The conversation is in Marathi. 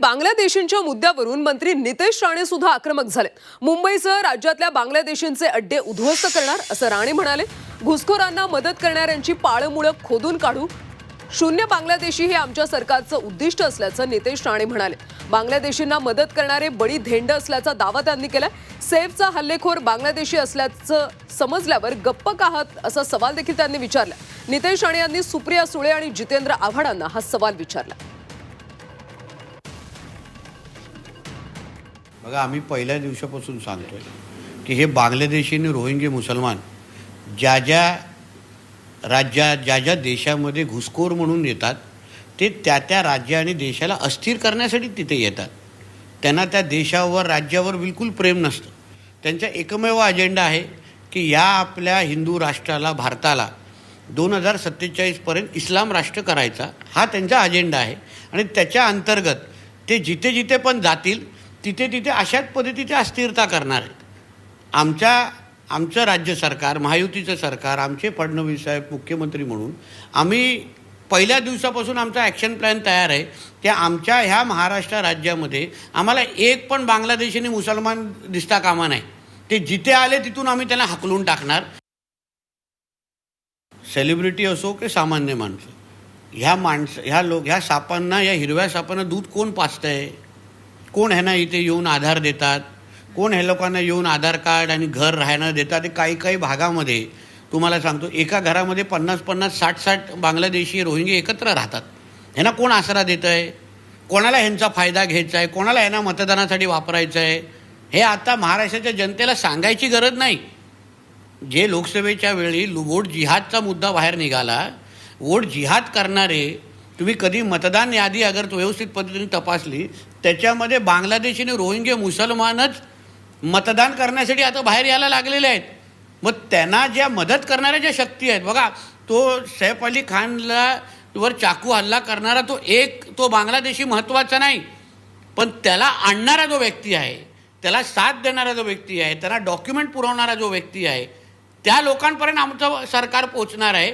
बांगलादेशींच्या मुद्द्यावरून मंत्री नितेश राणे सुद्धा आक्रमक झाले. मुंबईसह राज्यातल्या बांगलादेशींचे अड्डे उद्ध्वस्त करणार असं राणे म्हणाले. घुसखोरांना मदत करणाऱ्यांची पाळमुळं खोदून काढू. शून्य बांगलादेशी हे आमच्या सरकारचं उद्दिष्ट असल्याचं नितेश राणे म्हणाले. बांगलादेशींना मदत करणारे बळी धेंड असल्याचा दावा त्यांनी केलाय. सेफचा हल्लेखोर बांगलादेशी असल्याचं समजल्यावर गप्प का आहात असा सवाल देखील त्यांनी विचारला. नितेश राणे यांनी सुप्रिया सुळे आणि जितेंद्र आव्हाडांना हा सवाल विचारला. बघा आम्ही पहिल्या दिवसापासून सांगतोय की हे बांगलादेशी आणि रोहिंगे मुसलमान ज्या ज्या राज्यात ज्या ज्या देशामध्ये घुसखोर म्हणून येतात ते त्या त्या राज्य आणि देशाला अस्थिर करण्यासाठी तिथे येतात. त्यांना त्या देशावर राज्यावर बिलकुल प्रेम नसतं. त्यांचा एकमेव अजेंडा आहे की या आपल्या हिंदू राष्ट्राला भारताला दोन हजार सत्तेचाळीसपर्यंत इस्लाम राष्ट्र करायचा. हा त्यांचा अजेंडा आहे. आणि त्याच्या अंतर्गत ते जिथे जिथे पण जातील तिथे तिथे अशाच पद्धतीची अस्थिरता करणार आहेत. आमच्या आमचं राज्य सरकार महायुतीचं सरकार आमचे फडणवीस साहेब मुख्यमंत्री म्हणून आम्ही पहिल्या दिवसापासून आमचा ॲक्शन प्लॅन तयार आहे. त्या आमच्या ह्या महाराष्ट्र राज्यामध्ये आम्हाला एक पण बांगलादेशीने मुसलमान दिसता कामा नाही. ते जिथे आले तिथून आम्ही त्यांना हकलून टाकणार. सेलिब्रिटी असो की सामान्य माणसं. ह्या माणसं ह्या लोक ह्या सापांना या हिरव्या सापांना दूध कोण पाचतंय कोण ह्यांना इथे येऊन आधार देतात? कोण ह्या लोकांना येऊन आधार कार्ड आणि घर राहणं देतात? ते काही काही भागामध्ये तुम्हाला सांगतो एका घरामध्ये पन्नास पन्नास साठ साठ बांगलादेशी रोहिंगे एकत्र राहतात. ह्यांना कोण आसरा देतं आहे कोणाला ह्यांचा फायदा घ्यायचा आहे कोणाला ह्यांना मतदानासाठी वापरायचं आहे हे आता महाराष्ट्राच्या जनतेला सांगायची गरज नाही. जे लोकसभेच्या वेळी वोट जिहादचा मुद्दा बाहेर निघाला वोट जिहाद करणारे तुम्ही कधी मतदान यादी अगर व्यवस्थित पद्धतीने तपासली त्याच्यामध्ये बांगलादेशी आणि रोहिंगे मुसलमानच मतदान करण्यासाठी आता बाहेर यायला लागलेले आहेत. मग त्यांना ज्या मदत करणाऱ्या ज्या शक्ती आहेत बघा तो सैफ अली खानला वर चाकू हल्ला करणारा तो एक तो बांगलादेशी महत्त्वाचा नाही पण त्याला आणणारा जो व्यक्ती आहे त्याला साथ देणारा जो व्यक्ती आहे त्यांना डॉक्युमेंट पुरवणारा जो व्यक्ती आहे त्या लोकांपर्यंत आमचं सरकार पोचणार आहे.